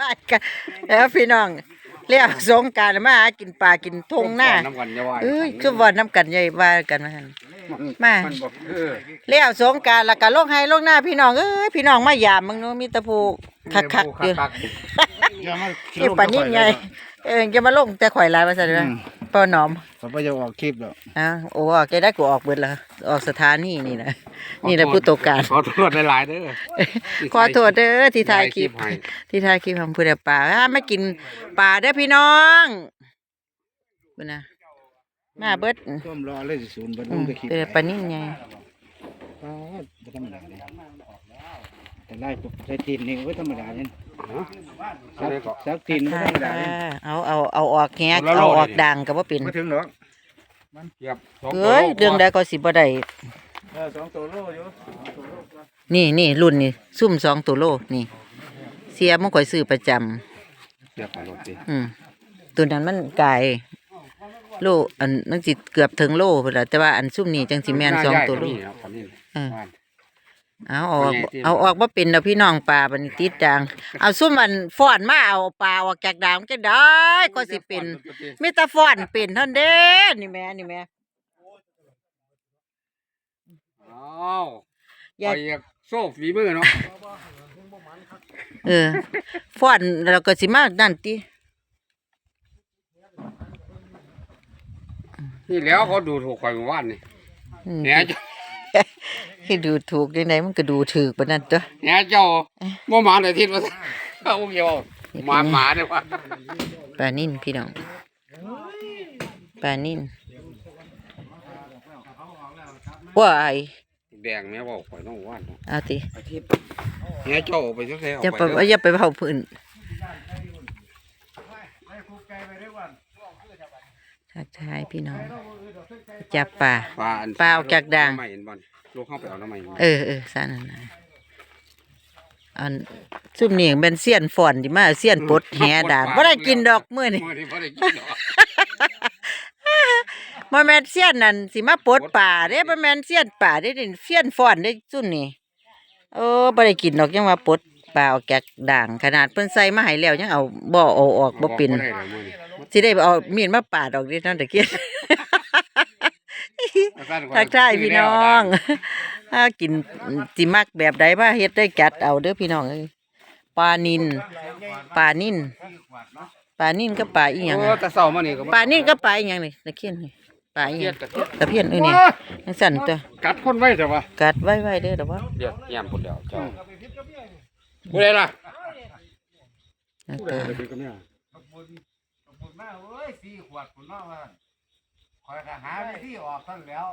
บ้านกันแล้วพี่น้องเรียกสงกรารมาหากินปลากินทงหน้าน้ำกันอยาว่าเอ้ยคือว่าน้ำกันใหญ่ว่ากันมาหั่นมานบอกเออเลี้ยวสงกรารแล้วก็ลงให้ลงหน้าพี่น้องเอ้ยพี่น้องมายามมึงเนาะมีแตะพูคักๆอยู่คักอย่ามาเอ้ยปานนี้ไงเออจะมาลงแต่ข่อยหลายว่าซั่นว่าป้าหนอม เขาไปจะออกคลิปแล้วอ้าวโอ้ออกแกได้กูออกเบิดแล้วออกสถานีนี่นะนี่แหละผู้ตกการขอโทษหลายๆเด้อขอโทษเด้อที่ถ่ายคลิปให้ที่ถ่ายคลิปทำพูดแต่ปลาอ่าไม่กินปลาเด้อพี่น้องเบิ่นนะมาเบิดต้มรอเลยสิศูนย์เบันอืลงมไปคลิปเด้อปลานิ่นไงอ๋อบ่ธรรมดาเลยแต่ไล่ปุ๊บใส่ทีมนี่ไว้ธรรมดาเนี่ยฮะ สักอะไรก็สักทีมไม่ธรรมดาเนี่ยเอาเอาเอาออกแงกคนละโลเอาออกเลยดิดังก็บ่เป็นไม่ถึงหรอกเกียบสองเอ้ยตัวเรื่องใดก็สิบ่ได้เออสองตัวโลอยู่นี่นี่รุ่นนี่ซุ่มสองตัวโลนี่ เสียมันข่อยซื้อประจำเกียบไปรถสิอืมตัวนั้นมันไก่โลอันมันสิเกือบถึงโลพุ่นล่ะแต่ว่าอันซุ่มนี่จังสิแม่นสองตัวโลหน้าใหญ่ก็มีนะคันนี้เออบ้าน เอาออกเป็นไงที่เอาออกบ่เป็นดอกพี่น้องปลาบัดนติดจางเอาซุ่มอันฟ้อนมาเอาปลาออกจากดางจะได้ก็สิเป็นมีแต่ฟ้อนเป็นเท่านนเด้นี่แม่นี่แม่อ้าวอย่าไปอยากโซ่ฝีมือเนาะเออฟ้อนแล้วก็สิมานั่นตินี่แล้วเขาดูถูกข่อยเมื่อวานนี่อืมแหนเจ้า ให้ดูถูกยังไงมันก็ดูถูกปานนั้นตัวแหนเจ้าบ่มาได้ทิศว่าเอาเกี่ยวหมาหมาเด้อว่าปลานิ่นพี่น้องปลานิ่นว้ายแดงแม่บอกข่อยน้องว่านเนาะเอาติแหนเจ้าเอาไปซักแท้เอาอย่าไปไปเด้ออย่าไปเผาพื้น ทักทายพี่น้อง จับปลาปลาอันปลาออกจากด่างน้ำใหม่เห็นบ่ลูกเข้าไปเอาน้ำใหม่เออเออสานั่นนะอันซุ่มนี่เป็นเสี้ยนฝอนที่มาเสี้ยนปลดแหด่างบ่ได้กินดอกมื้อนี่มื้อนี้บ่ได้กินดอกบ่แม่นเสี้ยนนั่นสิมาปลดป่าเด้บ่แม่นเสี้ยนป่าเด้นี่เสี้ยนฝอนเด้ซุ่มนี่โอ้บ่ได้กินดอกยังว่าปลดป่าออกจากด่าง ขนาดเพิ่นใส่มาให้แล้วยังเอาบ่เอาออกบ่เป็นได้เลยมื้อนี้ สิได้เอามีดมาปาดออกดินั่นตะเกียบทักทายพี่น้องถ้ากินสิมักแบบใดมาเฮ็ดได้จัดเอาเด้อพี่น้องเอ้ยปลานินปลานินปลานินกับปลาอีหยังโอ้อะแต่เช้ามานี่ก็ปลานินกับปลาอีหยังนี่ตะเคียนนี่ปลาอีหเกียัยงดตะเกียดตะเพียนเอ้ยนี่จังสั่นตัวกัดคนไว้แต่ว่ากัดไว้ๆเด้อดอกว่าเดี๋ยวแย่มพุ่นแล้วเจ้าผู้ใดล่ะ มาเอ้ยสี่ขวดคุณน้องว่าคอยหาวิธีออกท่านแล้ว